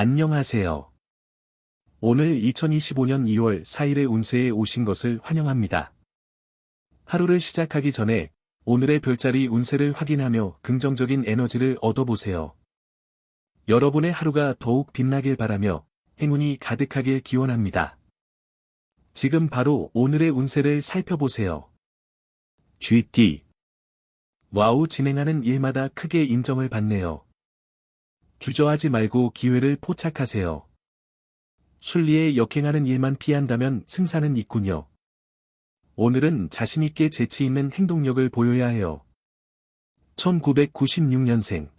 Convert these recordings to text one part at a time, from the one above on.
안녕하세요. 오늘 2025년 2월 4일의 운세에 오신 것을 환영합니다. 하루를 시작하기 전에 오늘의 별자리 운세를 확인하며 긍정적인 에너지를 얻어보세요. 여러분의 하루가 더욱 빛나길 바라며 행운이 가득하길 기원합니다. 지금 바로 오늘의 운세를 살펴보세요. GT 와우 진행하는 일마다 크게 인정을 받네요. 주저하지 말고 기회를 포착하세요. 순리에 역행하는 일만 피한다면 승산은 있군요. 오늘은 자신있게 재치있는 행동력을 보여야 해요. 1996년생.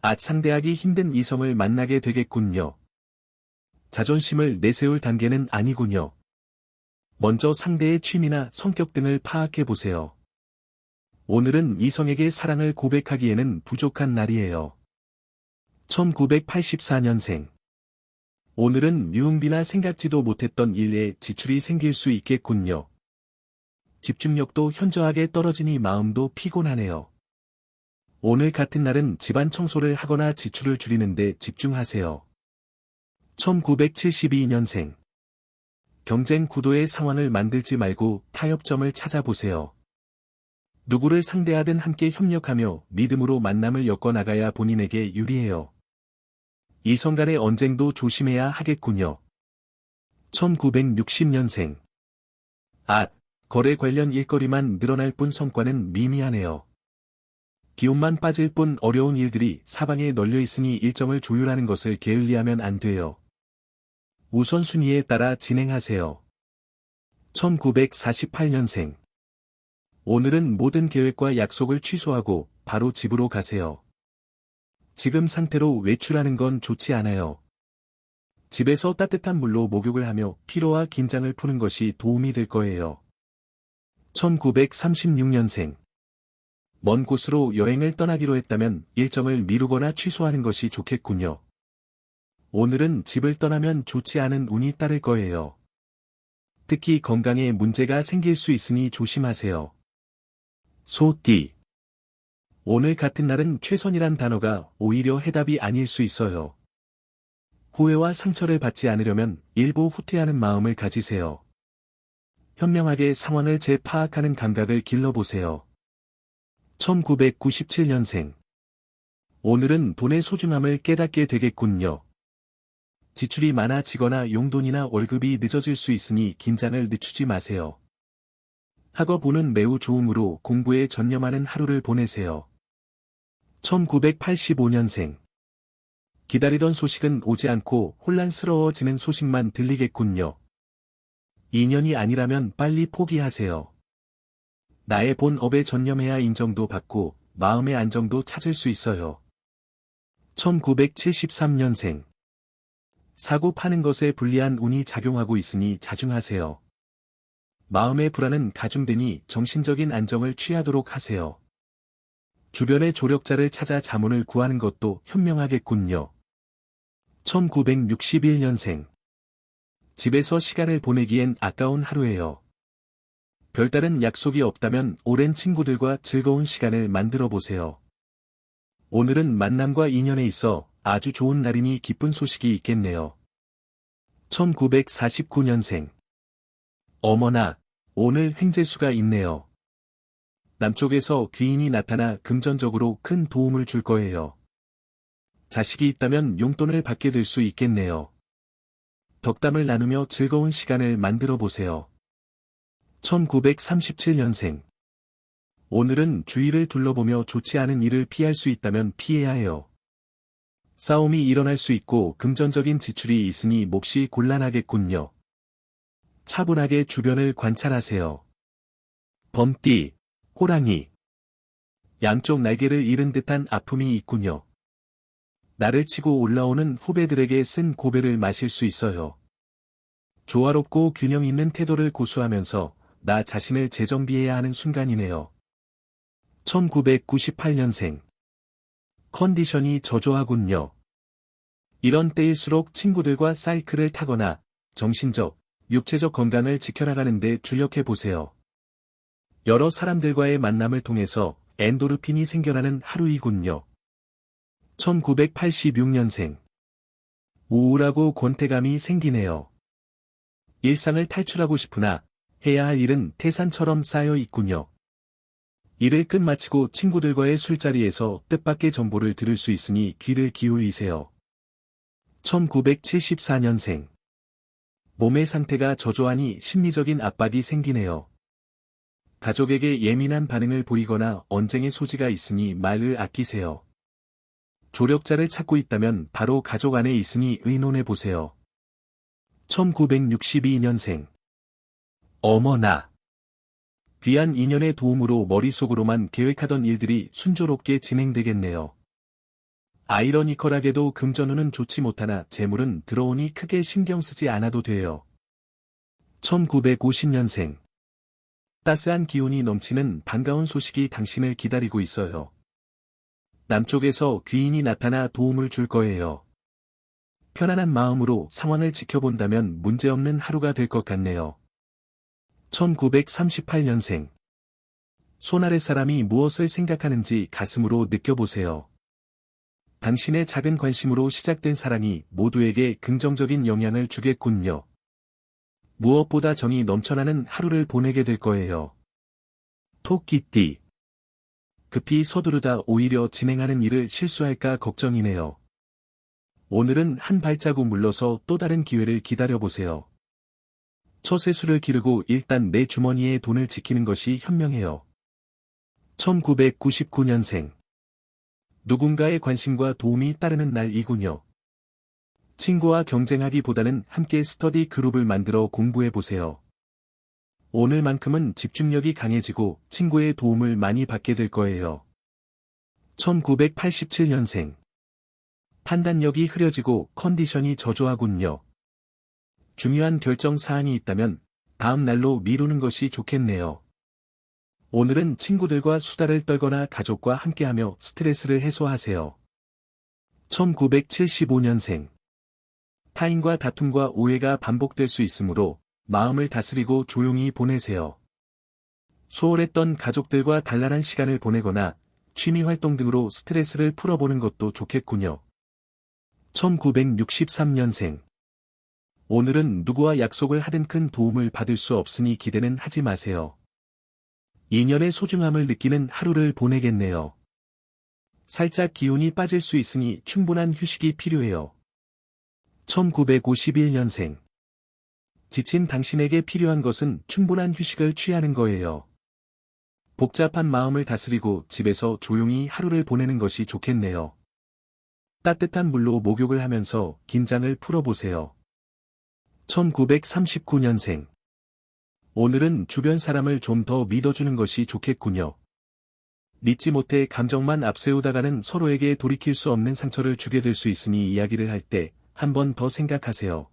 아 상대하기 힘든 이성을 만나게 되겠군요. 자존심을 내세울 단계는 아니군요. 먼저 상대의 취미나 성격 등을 파악해 보세요. 오늘은 이성에게 사랑을 고백하기에는 부족한 날이에요. 1984년생. 오늘은 유흥비나 생각지도 못했던 일에 지출이 생길 수 있겠군요. 집중력도 현저하게 떨어지니 마음도 피곤하네요. 오늘 같은 날은 집안 청소를 하거나 지출을 줄이는데 집중하세요. 1972년생. 경쟁 구도의 상황을 만들지 말고 타협점을 찾아보세요. 누구를 상대하든 함께 협력하며 믿음으로 만남을 엮어나가야 본인에게 유리해요. 이성 간의 언쟁도 조심해야 하겠군요. 1960년생. 아, 거래 관련 일거리만 늘어날 뿐 성과는 미미하네요. 기운만 빠질 뿐 어려운 일들이 사방에 널려 있으니 일정을 조율하는 것을 게을리하면 안 돼요. 우선순위에 따라 진행하세요. 1948년생. 오늘은 모든 계획과 약속을 취소하고 바로 집으로 가세요. 지금 상태로 외출하는 건 좋지 않아요. 집에서 따뜻한 물로 목욕을 하며 피로와 긴장을 푸는 것이 도움이 될 거예요. 1936년생. 먼 곳으로 여행을 떠나기로 했다면 일정을 미루거나 취소하는 것이 좋겠군요. 오늘은 집을 떠나면 좋지 않은 운이 따를 거예요. 특히 건강에 문제가 생길 수 있으니 조심하세요. 소띠. 오늘 같은 날은 최선이란 단어가 오히려 해답이 아닐 수 있어요. 후회와 상처를 받지 않으려면 일부 후퇴하는 마음을 가지세요. 현명하게 상황을 재파악하는 감각을 길러보세요. 1997년생. 오늘은 돈의 소중함을 깨닫게 되겠군요. 지출이 많아지거나 용돈이나 월급이 늦어질 수 있으니 긴장을 늦추지 마세요. 학업운은 매우 좋으므로 공부에 전념하는 하루를 보내세요. 1985년생. 기다리던 소식은 오지 않고 혼란스러워지는 소식만 들리겠군요. 인연이 아니라면 빨리 포기하세요. 나의 본 업에 전념해야 인정도 받고 마음의 안정도 찾을 수 있어요. 1973년생. 사고 파는 것에 불리한 운이 작용하고 있으니 자중하세요. 마음의 불안은 가중되니 정신적인 안정을 취하도록 하세요. 주변의 조력자를 찾아 자문을 구하는 것도 현명하겠군요. 1961년생. 집에서 시간을 보내기엔 아까운 하루예요. 별다른 약속이 없다면 오랜 친구들과 즐거운 시간을 만들어 보세요. 오늘은 만남과 인연에 있어 아주 좋은 날이니 기쁜 소식이 있겠네요. 1949년생. 어머나, 오늘 횡재수가 있네요. 남쪽에서 귀인이 나타나 금전적으로 큰 도움을 줄 거예요. 자식이 있다면 용돈을 받게 될 수 있겠네요. 덕담을 나누며 즐거운 시간을 만들어 보세요. 1937년생. 오늘은 주위를 둘러보며 좋지 않은 일을 피할 수 있다면 피해야 해요. 싸움이 일어날 수 있고 금전적인 지출이 있으니 몹시 곤란하겠군요. 차분하게 주변을 관찰하세요. 범띠, 호랑이. 양쪽 날개를 잃은 듯한 아픔이 있군요. 나를 치고 올라오는 후배들에게 쓴 고배를 마실 수 있어요. 조화롭고 균형 있는 태도를 고수하면서 나 자신을 재정비해야 하는 순간이네요. 1998년생 컨디션이 저조하군요. 이런 때일수록 친구들과 사이클을 타거나 정신적, 육체적 건강을 지켜나가는데 주력해 보세요. 여러 사람들과의 만남을 통해서 엔도르핀이 생겨나는 하루이군요. 1986년생 우울하고 권태감이 생기네요. 일상을 탈출하고 싶으나 해야 할 일은 태산처럼 쌓여 있군요. 일을 끝마치고 친구들과의 술자리에서 뜻밖의 정보를 들을 수 있으니 귀를 기울이세요. 1974년생. 몸의 상태가 저조하니 심리적인 압박이 생기네요. 가족에게 예민한 반응을 보이거나 언쟁의 소지가 있으니 말을 아끼세요. 조력자를 찾고 있다면 바로 가족 안에 있으니 의논해 보세요. 1962년생. 어머나. 귀한 인연의 도움으로 머릿속으로만 계획하던 일들이 순조롭게 진행되겠네요. 아이러니컬하게도 금전운은 좋지 못하나 재물은 들어오니 크게 신경 쓰지 않아도 돼요. 1950년생. 따스한 기운이 넘치는 반가운 소식이 당신을 기다리고 있어요. 남쪽에서 귀인이 나타나 도움을 줄 거예요. 편안한 마음으로 상황을 지켜본다면 문제없는 하루가 될 것 같네요. 1938년생. 손아래 사람이 무엇을 생각하는지 가슴으로 느껴보세요. 당신의 작은 관심으로 시작된 사랑이 모두에게 긍정적인 영향을 주겠군요. 무엇보다 정이 넘쳐나는 하루를 보내게 될 거예요. 토끼띠. 급히 서두르다 오히려 진행하는 일을 실수할까 걱정이네요. 오늘은 한 발자국 물러서 또 다른 기회를 기다려보세요. 처세수를 기르고 일단 내 주머니에 돈을 지키는 것이 현명해요. 1999년생. 누군가의 관심과 도움이 따르는 날이군요. 친구와 경쟁하기보다는 함께 스터디 그룹을 만들어 공부해보세요. 오늘만큼은 집중력이 강해지고 친구의 도움을 많이 받게 될 거예요. 1987년생. 판단력이 흐려지고 컨디션이 저조하군요. 중요한 결정 사항이 있다면 다음 날로 미루는 것이 좋겠네요. 오늘은 친구들과 수다를 떨거나 가족과 함께하며 스트레스를 해소하세요. 1975년생. 타인과 다툼과 오해가 반복될 수 있으므로 마음을 다스리고 조용히 보내세요. 소홀했던 가족들과 단란한 시간을 보내거나 취미 활동 등으로 스트레스를 풀어보는 것도 좋겠군요. 1963년생. 오늘은 누구와 약속을 하든 큰 도움을 받을 수 없으니 기대는 하지 마세요. 인연의 소중함을 느끼는 하루를 보내겠네요. 살짝 기운이 빠질 수 있으니 충분한 휴식이 필요해요. 1951년생. 지친 당신에게 필요한 것은 충분한 휴식을 취하는 거예요. 복잡한 마음을 다스리고 집에서 조용히 하루를 보내는 것이 좋겠네요. 따뜻한 물로 목욕을 하면서 긴장을 풀어보세요. 1939년생. 오늘은 주변 사람을 좀 더 믿어주는 것이 좋겠군요. 믿지 못해 감정만 앞세우다가는 서로에게 돌이킬 수 없는 상처를 주게 될 수 있으니 이야기를 할 때 한 번 더 생각하세요.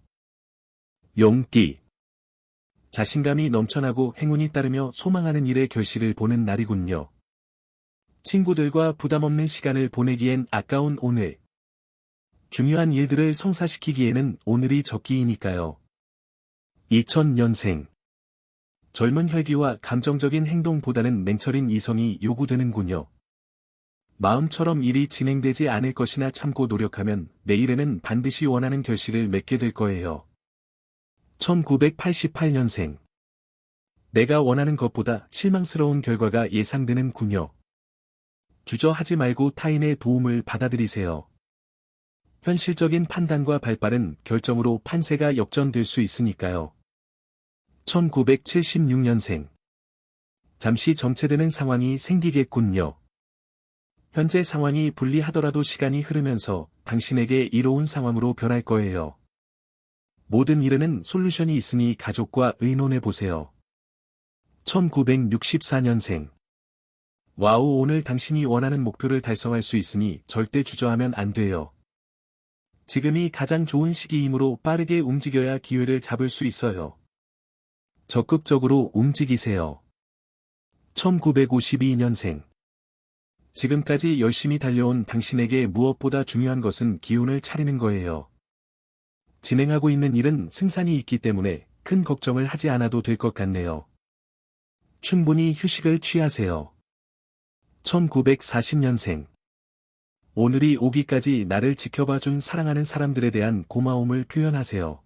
용띠. 자신감이 넘쳐나고 행운이 따르며 소망하는 일의 결실을 보는 날이군요. 친구들과 부담없는 시간을 보내기엔 아까운 오늘. 중요한 일들을 성사시키기에는 오늘이 적기이니까요. 2000년생. 젊은 혈기와 감정적인 행동보다는 냉철인 이성이 요구되는군요. 마음처럼 일이 진행되지 않을 것이나 참고 노력하면 내일에는 반드시 원하는 결실을 맺게 될 거예요. 1988년생. 내가 원하는 것보다 실망스러운 결과가 예상되는군요. 주저하지 말고 타인의 도움을 받아들이세요. 현실적인 판단과 발빠른 결정으로 판세가 역전될 수 있으니까요. 1976년생. 잠시 정체되는 상황이 생기겠군요. 현재 상황이 불리하더라도 시간이 흐르면서 당신에게 이로운 상황으로 변할 거예요. 모든 일에는 솔루션이 있으니 가족과 의논해 보세요. 1964년생. 와우 오늘 당신이 원하는 목표를 달성할 수 있으니 절대 주저하면 안 돼요. 지금이 가장 좋은 시기이므로 빠르게 움직여야 기회를 잡을 수 있어요. 적극적으로 움직이세요. 1952년생. 지금까지 열심히 달려온 당신에게 무엇보다 중요한 것은 기운을 차리는 거예요. 진행하고 있는 일은 승산이 있기 때문에 큰 걱정을 하지 않아도 될 것 같네요. 충분히 휴식을 취하세요. 1940년생. 오늘이 오기까지 나를 지켜봐준 사랑하는 사람들에 대한 고마움을 표현하세요.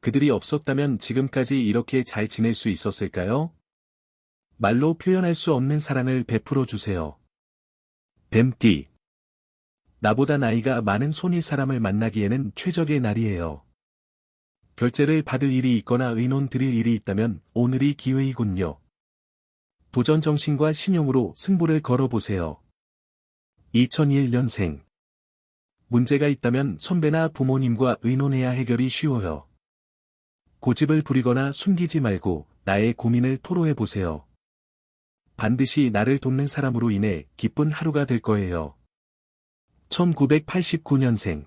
그들이 없었다면 지금까지 이렇게 잘 지낼 수 있었을까요? 말로 표현할 수 없는 사랑을 베풀어 주세요. 뱀띠. 나보다 나이가 많은 손이 사람을 만나기에는 최적의 날이에요. 결제를 받을 일이 있거나 의논 드릴 일이 있다면 오늘이 기회이군요. 도전 정신과 신용으로 승부를 걸어보세요. 2001년생. 문제가 있다면 선배나 부모님과 의논해야 해결이 쉬워요. 고집을 부리거나 숨기지 말고 나의 고민을 토로해보세요. 반드시 나를 돕는 사람으로 인해 기쁜 하루가 될 거예요. 1989년생.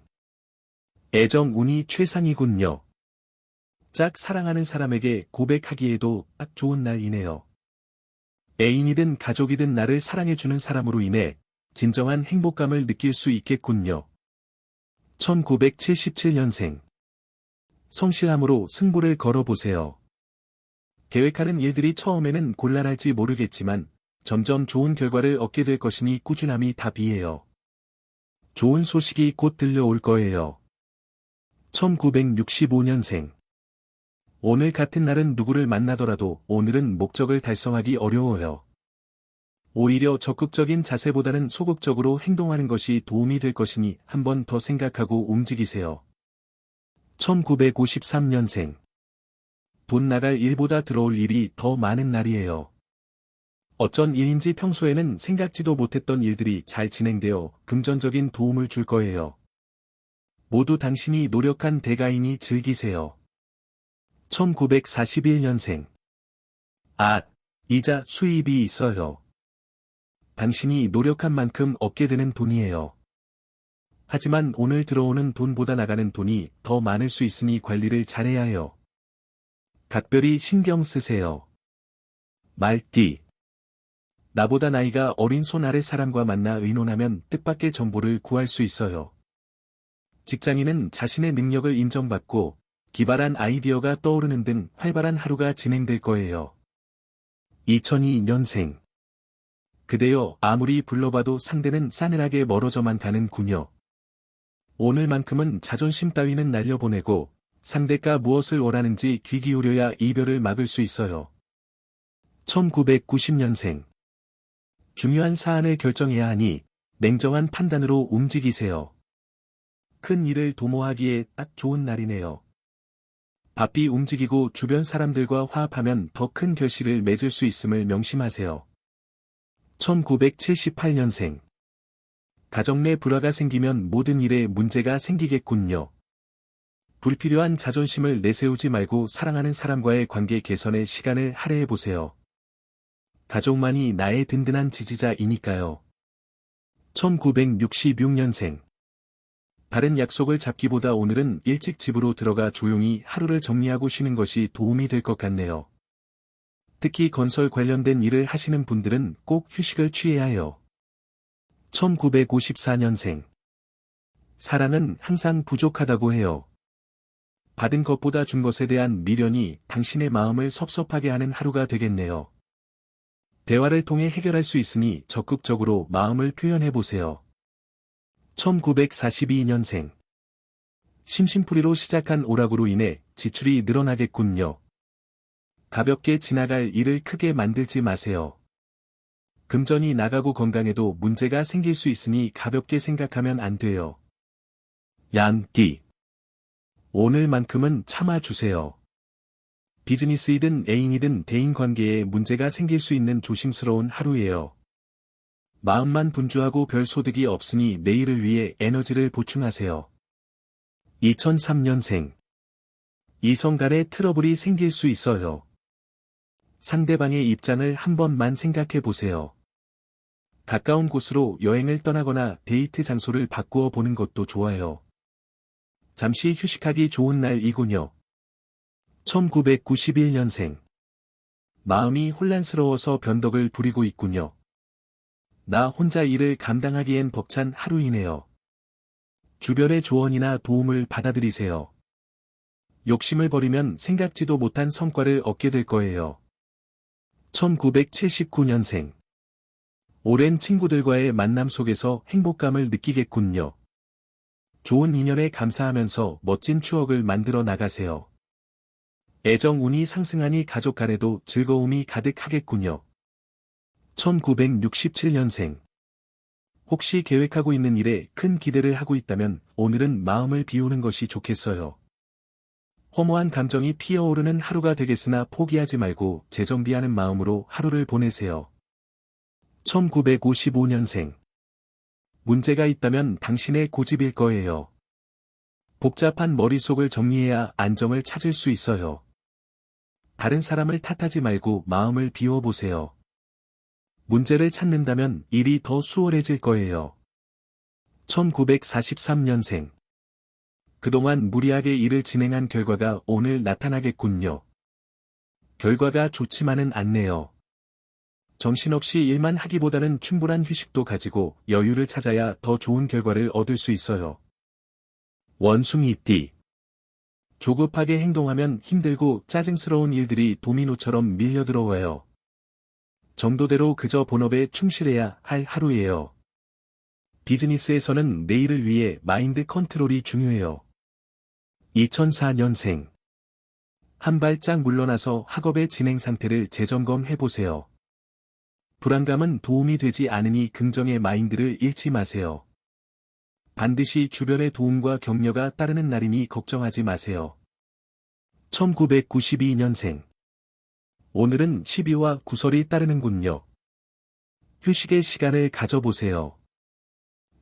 애정 운이 최상이군요. 짝 사랑하는 사람에게 고백하기에도 딱 좋은 날이네요. 애인이든 가족이든 나를 사랑해주는 사람으로 인해 진정한 행복감을 느낄 수 있겠군요. 1977년생. 성실함으로 승부를 걸어보세요. 계획하는 일들이 처음에는 곤란할지 모르겠지만 점점 좋은 결과를 얻게 될 것이니 꾸준함이 답이에요. 좋은 소식이 곧 들려올 거예요. 1965년생. 오늘 같은 날은 누구를 만나더라도 오늘은 목적을 달성하기 어려워요. 오히려 적극적인 자세보다는 소극적으로 행동하는 것이 도움이 될 것이니 한 번 더 생각하고 움직이세요. 1953년생. 돈 나갈 일보다 들어올 일이 더 많은 날이에요. 어쩐 일인지 평소에는 생각지도 못했던 일들이 잘 진행되어 금전적인 도움을 줄 거예요. 모두 당신이 노력한 대가이니 즐기세요. 1941년생. 아, 이자 수입이 있어요. 당신이 노력한 만큼 얻게 되는 돈이에요. 하지만 오늘 들어오는 돈보다 나가는 돈이 더 많을 수 있으니 관리를 잘해야 해요. 각별히 신경 쓰세요. 말띠. 나보다 나이가 어린 손 아래 사람과 만나 의논하면 뜻밖의 정보를 구할 수 있어요. 직장인은 자신의 능력을 인정받고 기발한 아이디어가 떠오르는 등 활발한 하루가 진행될 거예요. 2002년생. 그대여 아무리 불러봐도 상대는 싸늘하게 멀어져만 가는군요. 오늘만큼은 자존심 따위는 날려보내고 상대가 무엇을 원하는지 귀 기울여야 이별을 막을 수 있어요. 1990년생. 중요한 사안을 결정해야 하니 냉정한 판단으로 움직이세요. 큰 일을 도모하기에 딱 좋은 날이네요. 바삐 움직이고 주변 사람들과 화합하면 더 큰 결실을 맺을 수 있음을 명심하세요. 1978년생. 가정 내 불화가 생기면 모든 일에 문제가 생기겠군요. 불필요한 자존심을 내세우지 말고 사랑하는 사람과의 관계 개선에 시간을 할애해보세요. 가족만이 나의 든든한 지지자이니까요. 1966년생. 다른 약속을 잡기보다 오늘은 일찍 집으로 들어가 조용히 하루를 정리하고 쉬는 것이 도움이 될 것 같네요. 특히 건설 관련된 일을 하시는 분들은 꼭 휴식을 취해야 해요. 1954년생. 사랑은 항상 부족하다고 해요. 받은 것보다 준 것에 대한 미련이 당신의 마음을 섭섭하게 하는 하루가 되겠네요. 대화를 통해 해결할 수 있으니 적극적으로 마음을 표현해 보세요. 1942년생. 심심풀이로 시작한 오락으로 인해 지출이 늘어나겠군요. 가볍게 지나갈 일을 크게 만들지 마세요. 금전이 나가고 건강에도 문제가 생길 수 있으니 가볍게 생각하면 안 돼요. 양띠. 오늘만큼은 참아주세요. 비즈니스이든 애인이든 대인관계에 문제가 생길 수 있는 조심스러운 하루예요. 마음만 분주하고 별 소득이 없으니 내일을 위해 에너지를 보충하세요. 2003년생. 이성 간의 트러블이 생길 수 있어요. 상대방의 입장을 한 번만 생각해 보세요. 가까운 곳으로 여행을 떠나거나 데이트 장소를 바꾸어 보는 것도 좋아요. 잠시 휴식하기 좋은 날이군요. 1991년생. 마음이 혼란스러워서 변덕을 부리고 있군요. 나 혼자 일을 감당하기엔 벅찬 하루이네요. 주변의 조언이나 도움을 받아들이세요. 욕심을 버리면 생각지도 못한 성과를 얻게 될 거예요. 1979년생. 오랜 친구들과의 만남 속에서 행복감을 느끼겠군요. 좋은 인연에 감사하면서 멋진 추억을 만들어 나가세요. 애정 운이 상승하니 가족 간에도 즐거움이 가득하겠군요. 1967년생. 혹시 계획하고 있는 일에 큰 기대를 하고 있다면 오늘은 마음을 비우는 것이 좋겠어요. 허무한 감정이 피어오르는 하루가 되겠으나 포기하지 말고 재정비하는 마음으로 하루를 보내세요. 1955년생. 문제가 있다면 당신의 고집일 거예요. 복잡한 머릿속을 정리해야 안정을 찾을 수 있어요. 다른 사람을 탓하지 말고 마음을 비워보세요. 문제를 찾는다면 일이 더 수월해질 거예요. 1943년생. 그동안 무리하게 일을 진행한 결과가 오늘 나타나겠군요. 결과가 좋지만은 않네요. 정신없이 일만 하기보다는 충분한 휴식도 가지고 여유를 찾아야 더 좋은 결과를 얻을 수 있어요. 원숭이 띠. 조급하게 행동하면 힘들고 짜증스러운 일들이 도미노처럼 밀려들어와요. 정도대로 그저 본업에 충실해야 할 하루예요. 비즈니스에서는 내일을 위해 마인드 컨트롤이 중요해요. 2004년생. 한 발짝 물러나서 학업의 진행 상태를 재점검해보세요. 불안감은 도움이 되지 않으니 긍정의 마인드를 잃지 마세요. 반드시 주변의 도움과 격려가 따르는 날이니 걱정하지 마세요. 1992년생. 오늘은 12와 구설이 따르는군요. 휴식의 시간을 가져보세요.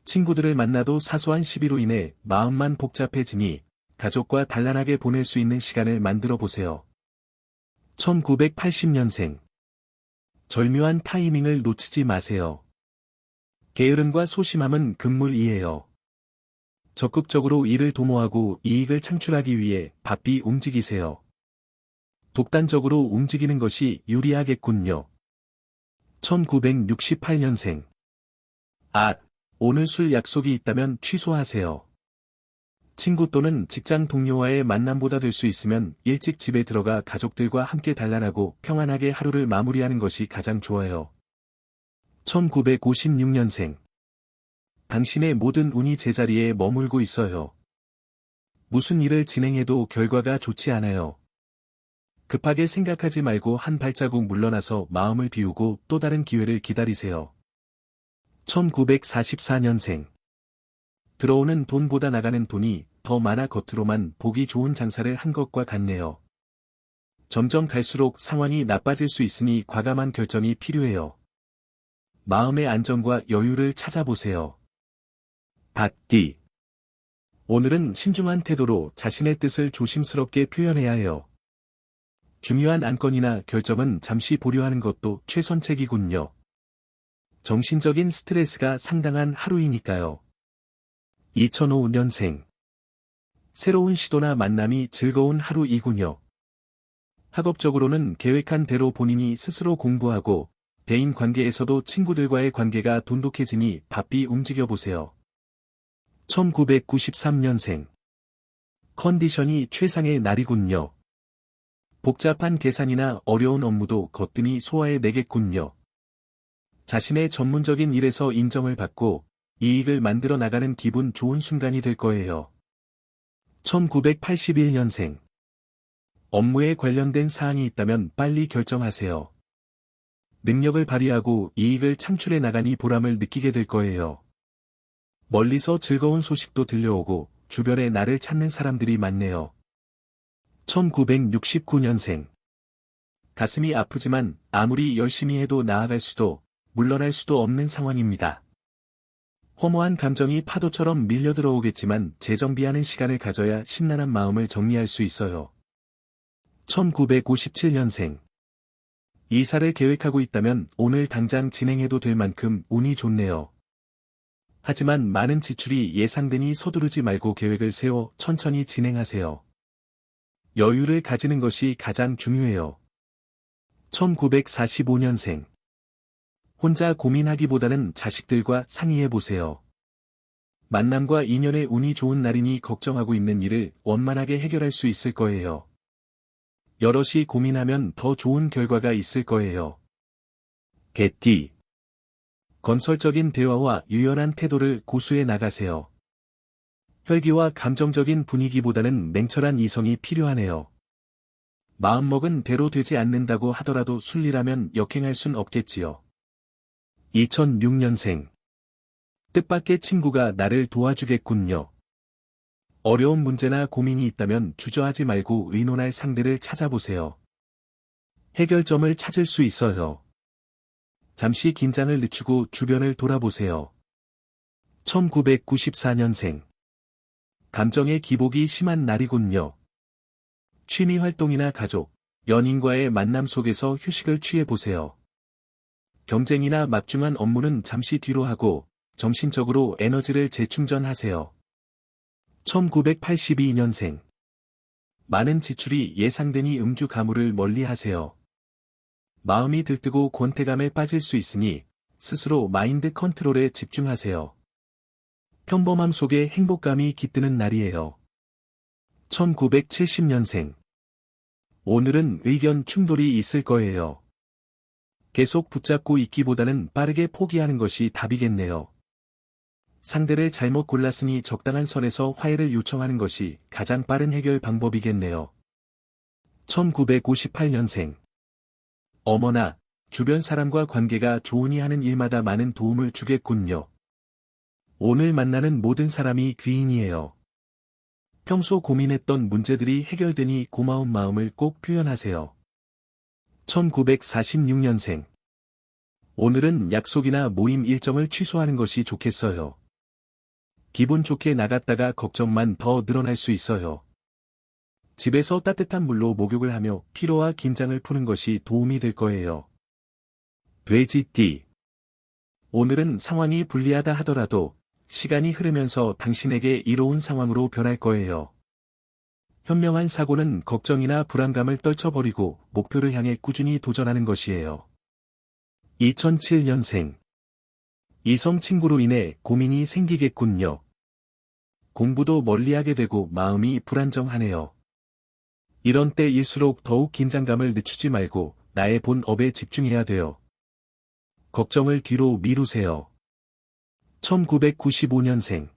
친구들을 만나도 사소한 시비로 인해 마음만 복잡해지니 가족과 단란하게 보낼 수 있는 시간을 만들어 보세요. 1980년생. 절묘한 타이밍을 놓치지 마세요. 게으름과 소심함은 금물이에요. 적극적으로 일을 도모하고 이익을 창출하기 위해 바삐 움직이세요. 독단적으로 움직이는 것이 유리하겠군요. 1968년생. 아, 오늘 술 약속이 있다면 취소하세요. 친구 또는 직장 동료와의 만남보다 될 수 있으면 일찍 집에 들어가 가족들과 함께 단란하고 평안하게 하루를 마무리하는 것이 가장 좋아요. 1956년생. 당신의 모든 운이 제자리에 머물고 있어요. 무슨 일을 진행해도 결과가 좋지 않아요. 급하게 생각하지 말고 한 발자국 물러나서 마음을 비우고 또 다른 기회를 기다리세요. 1944년생. 들어오는 돈보다 나가는 돈이 더 많아 겉으로만 보기 좋은 장사를 한 것과 같네요. 점점 갈수록 상황이 나빠질 수 있으니 과감한 결정이 필요해요. 마음의 안정과 여유를 찾아보세요. 밭디. 오늘은 신중한 태도로 자신의 뜻을 조심스럽게 표현해야 해요. 중요한 안건이나 결정은 잠시 보류하는 것도 최선책이군요. 정신적인 스트레스가 상당한 하루이니까요. 2005년생. 새로운 시도나 만남이 즐거운 하루이군요. 학업적으로는 계획한 대로 본인이 스스로 공부하고 대인 관계에서도 친구들과의 관계가 돈독해지니 바삐 움직여보세요. 1993년생. 컨디션이 최상의 날이군요. 복잡한 계산이나 어려운 업무도 거뜬히 소화해 내겠군요. 자신의 전문적인 일에서 인정을 받고 이익을 만들어 나가는 기분 좋은 순간이 될 거예요. 1981년생. 업무에 관련된 사항이 있다면 빨리 결정하세요. 능력을 발휘하고 이익을 창출해 나가니 보람을 느끼게 될 거예요. 멀리서 즐거운 소식도 들려오고 주변에 나를 찾는 사람들이 많네요. 1969년생. 가슴이 아프지만 아무리 열심히 해도 나아갈 수도, 물러날 수도 없는 상황입니다. 허무한 감정이 파도처럼 밀려 들어오겠지만 재정비하는 시간을 가져야 심란한 마음을 정리할 수 있어요. 1957년생. 이사를 계획하고 있다면 오늘 당장 진행해도 될 만큼 운이 좋네요. 하지만 많은 지출이 예상되니 서두르지 말고 계획을 세워 천천히 진행하세요. 여유를 가지는 것이 가장 중요해요. 1945년생. 혼자 고민하기보다는 자식들과 상의해보세요. 만남과 인연의 운이 좋은 날이니 걱정하고 있는 일을 원만하게 해결할 수 있을 거예요. 여럿이 고민하면 더 좋은 결과가 있을 거예요. 개띠. 건설적인 대화와 유연한 태도를 고수해 나가세요. 혈기와 감정적인 분위기보다는 냉철한 이성이 필요하네요. 마음먹은 대로 되지 않는다고 하더라도 순리라면 역행할 순 없겠지요. 2006년생. 뜻밖의 친구가 나를 도와주겠군요. 어려운 문제나 고민이 있다면 주저하지 말고 의논할 상대를 찾아보세요. 해결점을 찾을 수 있어요. 잠시 긴장을 늦추고 주변을 돌아보세요. 1994년생. 감정의 기복이 심한 날이군요. 취미 활동이나 가족, 연인과의 만남 속에서 휴식을 취해보세요. 경쟁이나 막중한 업무는 잠시 뒤로 하고, 정신적으로 에너지를 재충전하세요. 1982년생. 많은 지출이 예상되니 음주 가물을 멀리 하세요. 마음이 들뜨고 권태감에 빠질 수 있으니 스스로 마인드 컨트롤에 집중하세요. 평범함 속에 행복감이 깃드는 날이에요. 1970년생. 오늘은 의견 충돌이 있을 거예요. 계속 붙잡고 있기보다는 빠르게 포기하는 것이 답이겠네요. 상대를 잘못 골랐으니 적당한 선에서 화해를 요청하는 것이 가장 빠른 해결 방법이겠네요. 1958년생. 어머나, 주변 사람과 관계가 좋으니 하는 일마다 많은 도움을 주겠군요. 오늘 만나는 모든 사람이 귀인이에요. 평소 고민했던 문제들이 해결되니 고마운 마음을 꼭 표현하세요. 1946년생. 오늘은 약속이나 모임 일정을 취소하는 것이 좋겠어요. 기분 좋게 나갔다가 걱정만 더 늘어날 수 있어요. 집에서 따뜻한 물로 목욕을 하며 피로와 긴장을 푸는 것이 도움이 될 거예요. 돼지띠. 오늘은 상황이 불리하다 하더라도 시간이 흐르면서 당신에게 이로운 상황으로 변할 거예요. 현명한 사고는 걱정이나 불안감을 떨쳐버리고 목표를 향해 꾸준히 도전하는 것이에요. 2007년생. 이성 친구로 인해 고민이 생기겠군요. 공부도 멀리하게 되고 마음이 불안정하네요. 이런 때일수록 더욱 긴장감을 늦추지 말고 나의 본 업에 집중해야 돼요. 걱정을 뒤로 미루세요. 1995년생.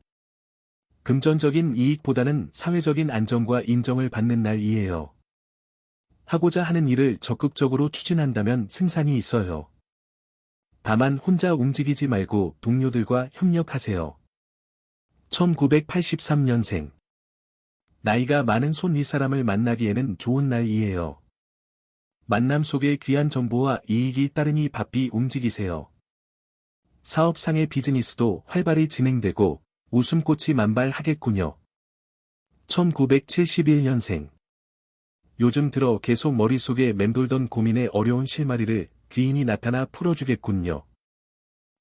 금전적인 이익보다는 사회적인 안정과 인정을 받는 날이에요. 하고자 하는 일을 적극적으로 추진한다면 승산이 있어요. 다만 혼자 움직이지 말고 동료들과 협력하세요. 1983년생. 나이가 많은 손 윗사람을 만나기에는 좋은 날이에요. 만남 속에 귀한 정보와 이익이 따르니 바삐 움직이세요. 사업상의 비즈니스도 활발히 진행되고 웃음꽃이 만발하겠군요. 1971년생. 요즘 들어 계속 머릿속에 맴돌던 고민의 어려운 실마리를 귀인이 나타나 풀어주겠군요.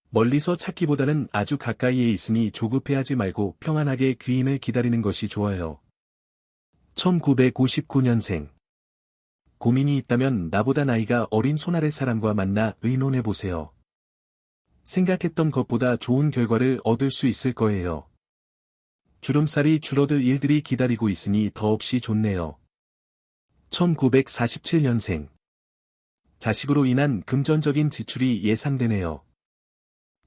멀리서 찾기보다는 아주 가까이에 있으니 조급해하지 말고 평안하게 귀인을 기다리는 것이 좋아요. 1959년생. 고민이 있다면 나보다 나이가 어린 손아래 사람과 만나 의논해보세요. 생각했던 것보다 좋은 결과를 얻을 수 있을 거예요. 주름살이 줄어들 일들이 기다리고 있으니 더없이 좋네요. 1947년생. 자식으로 인한 금전적인 지출이 예상되네요.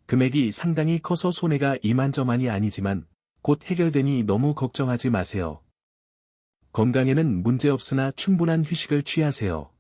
금액이 상당히 커서 손해가 이만저만이 아니지만 곧 해결되니 너무 걱정하지 마세요. 건강에는 문제없으나 충분한 휴식을 취하세요.